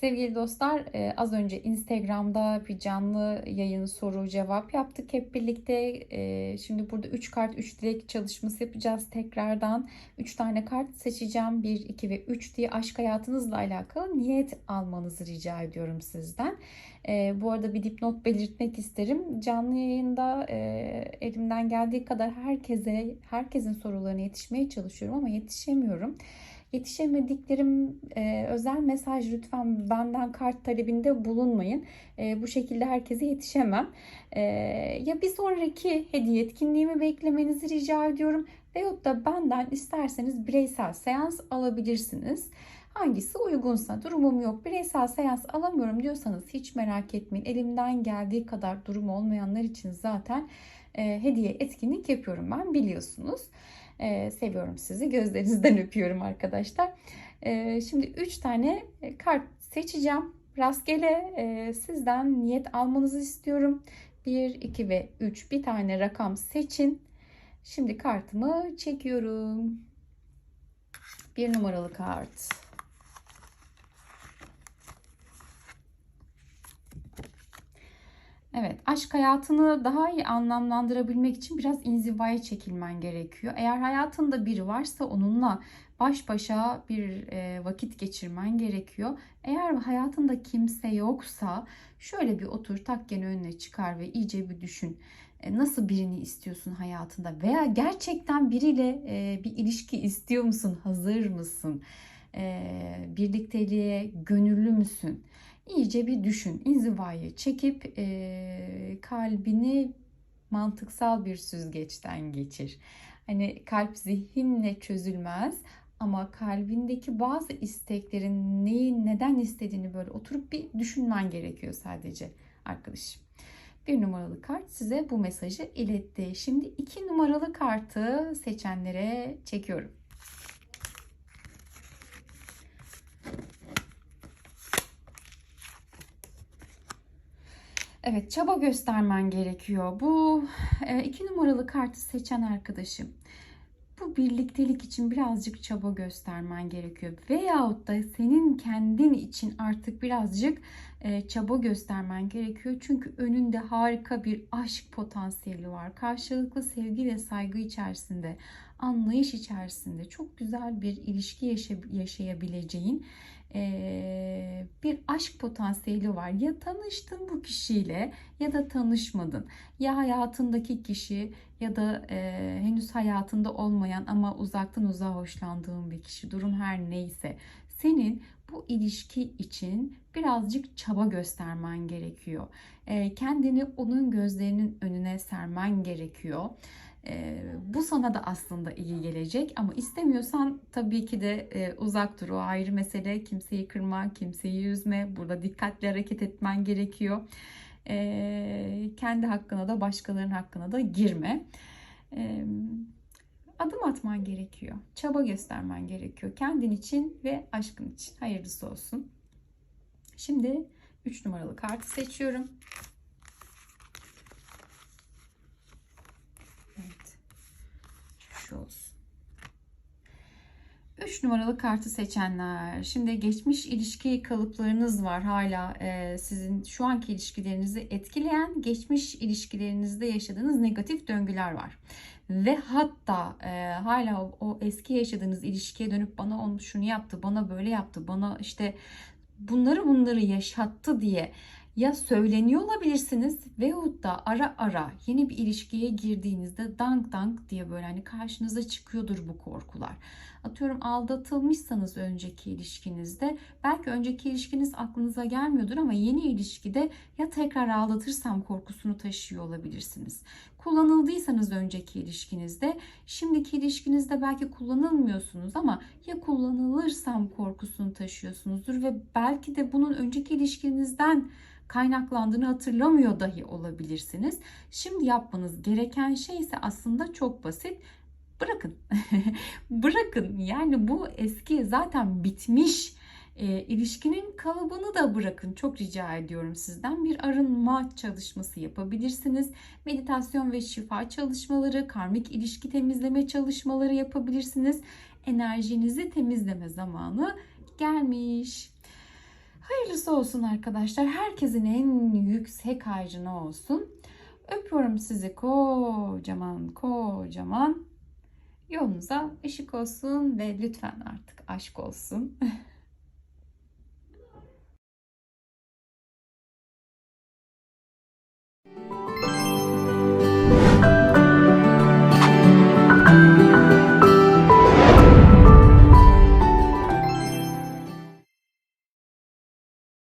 Sevgili dostlar, e, az önce Instagram'da bir canlı yayın soru cevap yaptık hep birlikte. E, şimdi burada 3 kart 3 dilek çalışması yapacağız tekrardan. 3 tane kart seçeceğim. 1, 2 ve 3 diye aşk hayatınızla alakalı niyet almanızı rica ediyorum sizden. E, bu arada bir dipnot belirtmek isterim. Canlı yayında elimden geldiği kadar herkese, herkesin sorularına yetişmeye çalışıyorum ama yetişemiyorum. Yetişemediklerim e, özel mesaj lütfen benden kart talebinde bulunmayın. E, bu şekilde herkese yetişemem. E, ya bir sonraki hediye etkinliğimi beklemenizi rica ediyorum. Veyahut da benden isterseniz bireysel seans alabilirsiniz. Hangisi uygunsa durumum yok bireysel seans alamıyorum diyorsanız hiç merak etmeyin. Elimden geldiği kadar durum olmayanlar için zaten e, hediye etkinlik yapıyorum ben biliyorsunuz. Ee, seviyorum sizi. Gözlerinizden öpüyorum arkadaşlar. Ee, şimdi 3 tane e, kart seçeceğim. Rastgele e, sizden niyet almanızı istiyorum. 1, 2 ve 3 bir tane rakam seçin. Şimdi kartımı çekiyorum. Bir numaralı kart. Evet, aşk hayatını daha iyi anlamlandırabilmek için biraz inzivaya çekilmen gerekiyor. Eğer hayatında biri varsa onunla baş başa bir e, vakit geçirmen gerekiyor. Eğer hayatında kimse yoksa şöyle bir otur takken önüne çıkar ve iyice bir düşün. E, nasıl birini istiyorsun hayatında veya gerçekten biriyle e, bir ilişki istiyor musun? Hazır mısın? Birlikteliğe gönüllü müsün? iyice bir düşün. İnzivayı çekip e, kalbini mantıksal bir süzgeçten geçir. Hani kalp zihinle çözülmez ama kalbindeki bazı isteklerin neyi neden istediğini böyle oturup bir düşünmen gerekiyor sadece arkadaşım. Bir numaralı kart size bu mesajı iletti. Şimdi iki numaralı kartı seçenlere çekiyorum. Evet çaba göstermen gerekiyor. Bu e, iki numaralı kartı seçen arkadaşım. Bu birliktelik için birazcık çaba göstermen gerekiyor. Veyahut da senin kendin için artık birazcık e, çaba göstermen gerekiyor. Çünkü önünde harika bir aşk potansiyeli var. Karşılıklı sevgi ve saygı içerisinde, anlayış içerisinde çok güzel bir ilişki yaşayabileceğin e, bir aşk potansiyeli var. Ya tanıştın bu kişiyle ya da tanışmadın. Ya hayatındaki kişi ya da e, henüz hayatında olmayan ama uzaktan uzağa hoşlandığın bir kişi. Durum her neyse. Senin bu ilişki için birazcık çaba göstermen gerekiyor. E, kendini onun gözlerinin önüne sermen gerekiyor. E, bu sana da aslında iyi gelecek ama istemiyorsan tabii ki de e, uzak dur. O ayrı mesele. Kimseyi kırma, kimseyi üzme. Burada dikkatli hareket etmen gerekiyor. E, kendi hakkına da başkalarının hakkına da girme. E, adım atman gerekiyor. Çaba göstermen gerekiyor. Kendin için ve aşkın için. Hayırlısı olsun. Şimdi 3 numaralı kartı seçiyorum. 3 numaralı kartı seçenler. Şimdi geçmiş ilişki kalıplarınız var hala e, sizin şu anki ilişkilerinizi etkileyen geçmiş ilişkilerinizde yaşadığınız negatif döngüler var. Ve hatta e, hala o, o eski yaşadığınız ilişkiye dönüp bana onu şunu yaptı, bana böyle yaptı, bana işte bunları bunları yaşattı diye ya söyleniyor olabilirsiniz veyahut da ara ara yeni bir ilişkiye girdiğinizde dank dank diye böyle hani karşınıza çıkıyordur bu korkular. Atıyorum aldatılmışsanız önceki ilişkinizde belki önceki ilişkiniz aklınıza gelmiyordur ama yeni ilişkide ya tekrar aldatırsam korkusunu taşıyor olabilirsiniz. Kullanıldıysanız önceki ilişkinizde şimdiki ilişkinizde belki kullanılmıyorsunuz ama ya kullanılırsam korkusunu taşıyorsunuzdur ve belki de bunun önceki ilişkinizden kaynaklandığını hatırlamıyor dahi olabilirsiniz. Şimdi yapmanız gereken şey ise aslında çok basit. Bırakın. bırakın. Yani bu eski zaten bitmiş e, ilişkinin kalıbını da bırakın. Çok rica ediyorum sizden. Bir arınma çalışması yapabilirsiniz. Meditasyon ve şifa çalışmaları, karmik ilişki temizleme çalışmaları yapabilirsiniz. Enerjinizi temizleme zamanı gelmiş. Hayırlısı olsun arkadaşlar. Herkesin en yüksek harcına olsun. Öpüyorum sizi kocaman kocaman. Yolunuza ışık olsun ve lütfen artık aşk olsun.